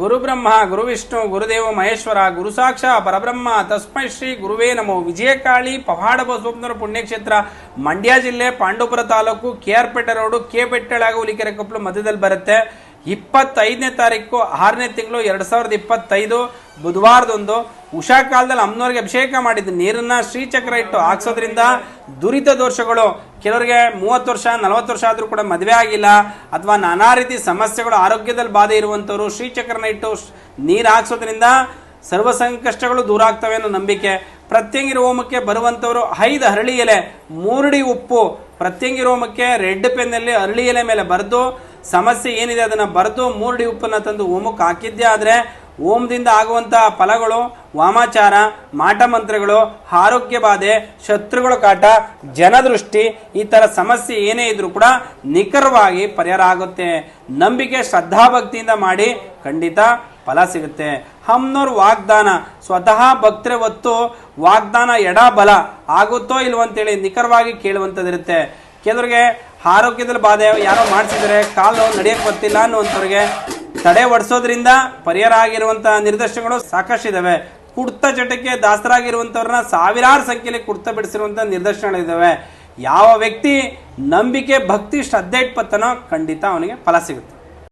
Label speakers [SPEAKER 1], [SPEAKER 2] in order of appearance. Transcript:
[SPEAKER 1] ಗುರು ಗುರುವಿಷ್ಣು ಗುರು ವಿಷ್ಣು ಗುರುದೇವ ಮಹೇಶ್ವರ ಗುರು ಸಾಕ್ಷ ಪರಬ್ರಹ್ಮ, ತಸ್ಮೈ ಶ್ರೀ ಗುರುವೇ ನಮೋ. ವಿಜಯಕಾಳಿ ಪವಾಡ ಬಸವಪ್ಪನವರ ಪುಣ್ಯಕ್ಷೇತ್ರ, ಮಂಡ್ಯ ಜಿಲ್ಲೆ Pandavapura taluk, K R Pete road, K Ulikere Hulikere Koppalu ಮಧ್ಯದಲ್ಲಿ ಬರುತ್ತೆ. ಇಪ್ಪತ್ತೈದನೇ ತಾರೀಕು, ಆರನೇ ತಿಂಗಳು, ಎರಡು ಸಾವಿರದ ಇಪ್ಪತ್ತೈದು, ಬುಧವಾರದೊಂದು. ಉಷಾ ಕಾಲದಲ್ಲಿ ಅಮ್ಮನವ್ರಿಗೆ ಅಭಿಷೇಕ ಮಾಡಿದ್ದು, ನೀರನ್ನ ಶ್ರೀಚಕ್ರ ಇಟ್ಟು ಹಾಕ್ಸೋದ್ರಿಂದ ದುರಿತ ದೋಷಗಳು, ಕೆಲವರಿಗೆ ಮೂವತ್ತು ವರ್ಷ, ನಲವತ್ತು ವರ್ಷ ಆದರೂ ಕೂಡ ಮದುವೆ ಆಗಿಲ್ಲ, ಅಥವಾ ನಾನಾ ರೀತಿ ಸಮಸ್ಯೆಗಳು ಆರೋಗ್ಯದಲ್ಲಿ ಬಾಧೆ ಇರುವಂಥವ್ರು ಶ್ರೀಚಕ್ರನ ಇಟ್ಟು ನೀರು ಹಾಕ್ಸೋದ್ರಿಂದ ಸರ್ವ ಸಂಕಷ್ಟಗಳು ದೂರ ಆಗ್ತವೆ ಅನ್ನೋ ನಂಬಿಕೆ. ಪ್ರತ್ಯಂಗಿರ ರೋಮಕ್ಕೆ ಬರುವಂಥವರು ಐದು ಹರಳಿ ಎಲೆ, ಮೂರಡಿ ಉಪ್ಪು. ಪ್ರತ್ಯಂಗಿರ ಹೋಮಕ್ಕೆ ರೆಡ್ ಪೆನ್ನಲ್ಲಿ ಹರಳಿ ಎಲೆ ಮೇಲೆ ಬರೆದು, ಸಮಸ್ಯೆ ಏನಿದೆ ಅದನ್ನು ಬರೆದು ಮೂರಡಿ ಉಪ್ಪನ್ನು ತಂದು ಹೋಮಕ್ಕೆ ಹಾಕಿದ್ದೆ ಆದರೆ ಓಂದಿಂದ ಆಗುವಂತಹ ಫಲಗಳು, ವಾಮಾಚಾರ, ಮಾಟ ಮಂತ್ರಗಳು, ಆರೋಗ್ಯ ಬಾಧೆ, ಶತ್ರುಗಳ ಕಾಟ, ಜನದೃಷ್ಟಿ, ಈ ಥರ ಸಮಸ್ಯೆ ಏನೇ ಇದ್ರೂ ಕೂಡ ನಿಖರವಾಗಿ ಪರಿಹಾರ ಆಗುತ್ತೆ. ನಂಬಿಕೆ ಶ್ರದ್ಧಾಭಕ್ತಿಯಿಂದ ಮಾಡಿ ಖಂಡಿತ ಫಲ ಸಿಗುತ್ತೆ. ಹಮ್ನೋರ್ ವಾಗ್ದಾನ. ಸ್ವತಃ ಭಕ್ತರ ಹೊತ್ತು ವಾಗ್ದಾನ ಎಡ ಬಲ ಆಗುತ್ತೋ ಇಲ್ವೋ ಅಂತೇಳಿ ನಿಖರವಾಗಿ ಕೇಳುವಂಥದ್ದಿರುತ್ತೆ. ಕೆಲವರಿಗೆ ಆರೋಗ್ಯದಲ್ಲಿ ಬಾಧೆ ಯಾರೋ ಮಾಡಿಸಿದರೆ ಕಾಲು ನಡೆಯಕ್ಕೆ ಬರ್ತಿಲ್ಲ ಅನ್ನುವಂಥವ್ರಿಗೆ ತಡೆ ಒಡಿಸೋದ್ರಿಂದ ಪರಿಹಾರ ಆಗಿರುವಂತಹ ನಿರ್ದೇಶನಗಳು ಸಾಕಷ್ಟು ಇದಾವೆ ಕುಡ್ತ ಚಟಕ್ಕೆ ದಾಸರಾಗಿರುವಂಥವ್ರನ್ನ ಸಾವಿರಾರು ಸಂಖ್ಯೆಯಲ್ಲಿ ಕುಡ್ತ ಬಿಡಿಸಿರುವಂತಹ ನಿದರ್ಶನಗಳಿದ್ದಾವೆ ಯಾವ ವ್ಯಕ್ತಿ ನಂಬಿಕೆ, ಭಕ್ತಿ, ಶ್ರದ್ಧೆ ಇಟ್ಪತ್ತನೋ ಖಂಡಿತ ಅವನಿಗೆ ಫಲ ಸಿಗುತ್ತೆ.